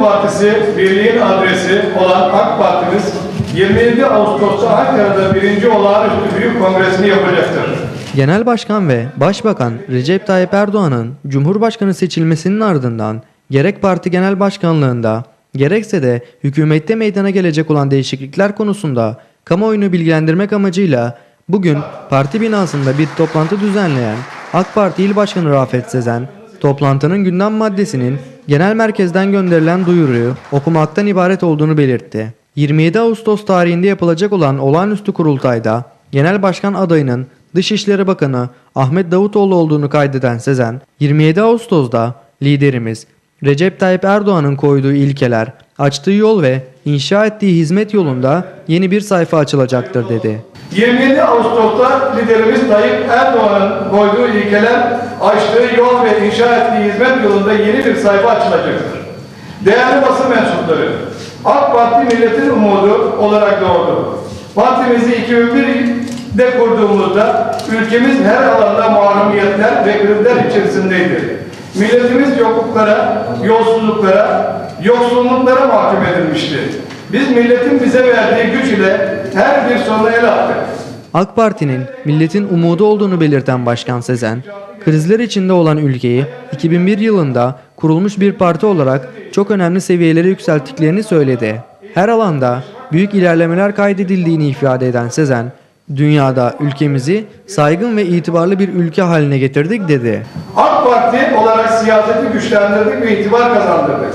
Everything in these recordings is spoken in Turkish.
Partisi birliğin adresi olan AK Partimiz 27 Ağustos'ta Ankara'da birinci olağanüstü büyük kongresini yapacaktır. Genel Başkan ve Başbakan Recep Tayyip Erdoğan'ın Cumhurbaşkanı seçilmesinin ardından gerek parti genel başkanlığında gerekse de hükümette meydana gelecek olan değişiklikler konusunda kamuoyunu bilgilendirmek amacıyla bugün parti binasında bir toplantı düzenleyen AK Parti İl Başkanı Rafet Sezen, toplantının gündem maddesinin genel merkezden gönderilen duyuruyu okumaktan ibaret olduğunu belirtti. 27 Ağustos tarihinde yapılacak olan olağanüstü kurultayda Genel Başkan adayının Dışişleri Bakanı Ahmet Davutoğlu olduğunu kaydeden Sezen, 27 Ağustos'da liderimiz Recep Tayyip Erdoğan'ın koyduğu ilkeler, açtığı yol ve inşa ettiği hizmet yolunda yeni bir sayfa açılacaktır dedi. 27 Ağustos'ta liderimiz Tayyip Erdoğan'ın koyduğu ilkeler, açtığı yol ve inşa ettiği hizmet yolunda yeni bir sayfa açılacaktır. Değerli basın mensupları, AK Parti milletin umudu olarak doğdu. Partimizi 2001'de kurduğumuzda ülkemiz her alanda mahrumiyetler ve krizler içerisindeydi. Milletimiz yokluklara, yolsuzluklara, yoksulluklara mahkum edilmişti. Biz milletin bize verdiği güç ile her bir soruna el attık. AK Parti'nin milletin umudu olduğunu belirten Başkan Sezen, krizler içinde olan ülkeyi 2001 yılında kurulmuş bir parti olarak çok önemli seviyelere yükselttiklerini söyledi. Her alanda büyük ilerlemeler kaydedildiğini ifade eden Sezen, dünyada ülkemizi saygın ve itibarlı bir ülke haline getirdik dedi. AK Parti olarak siyaseti güçlendirdik ve itibar kazandırdık.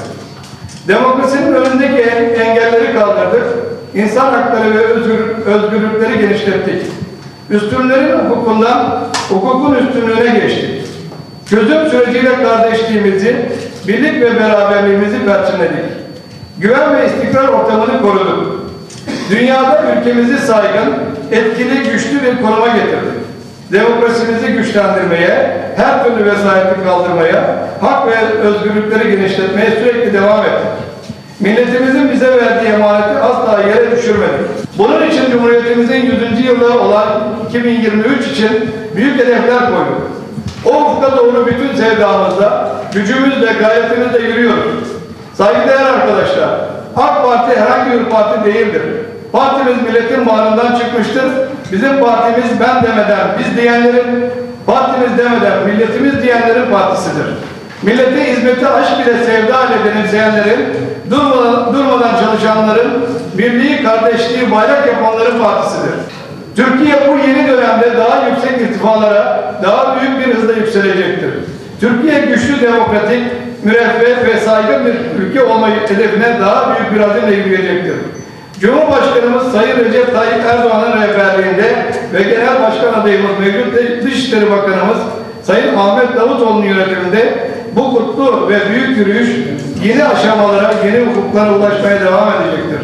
Demokrasinin önündeki en- engelleri kaldırdık. İnsan hakları ve özgür, özgürlükleri genişlettik. Üstünlerin hukukundan hukukun üstünlüğüne geçtik. Çözüm süreciyle kardeşliğimizi, birlik ve beraberliğimizi perçinledik. Güven ve istikrar ortamını koruduk. Dünyada ülkemizi saygın, etkili, güçlü bir konuma getirdik. Demokrasimizi güçlendirmeye, her türlü vesayeti kaldırmaya, hak ve özgürlükleri genişletmeye sürekli devam ettik. Milletimizin bize verdiği emaneti asla yere düşürmedik. Bunun için Cumhuriyetimizin 100. yılı olan 2023 için büyük hedefler koyduk. O ufka doğru bütün sevdamızla, gücümüzle, gayretimizle yürüyoruz. Saygıdeğer arkadaşlar, AK Parti herhangi bir parti değildir. Partimiz milletin bağrından çıkmıştır. Bizim partimiz ben demeden, biz diyenlerin, partimiz demeden, milletimiz diyenlerin partisidir. Millete hizmeti aşk ile sevda ile benimseyenlerin, durmadan, durmadan çalışanların, birliği, kardeşliği, bayrak yapanların partisidir. Türkiye bu yeni dönemde daha yüksek irtifalara, daha büyük bir hızla yükselecektir. Türkiye güçlü, demokratik, müreffeh ve saygın bir ülke olma hedefine daha büyük bir adımla yürüyecektir. Cumhurbaşkanımız Sayın Recep Tayyip Erdoğan'ın rehberliğinde ve Genel Başkan adayımız mevcut Dışişleri Bakanımız Sayın Ahmet Davutoğlu'nun yönetiminde bu kutlu ve büyük yürüyüş yeni aşamalara, yeni hukuklara ulaşmaya devam edecektir.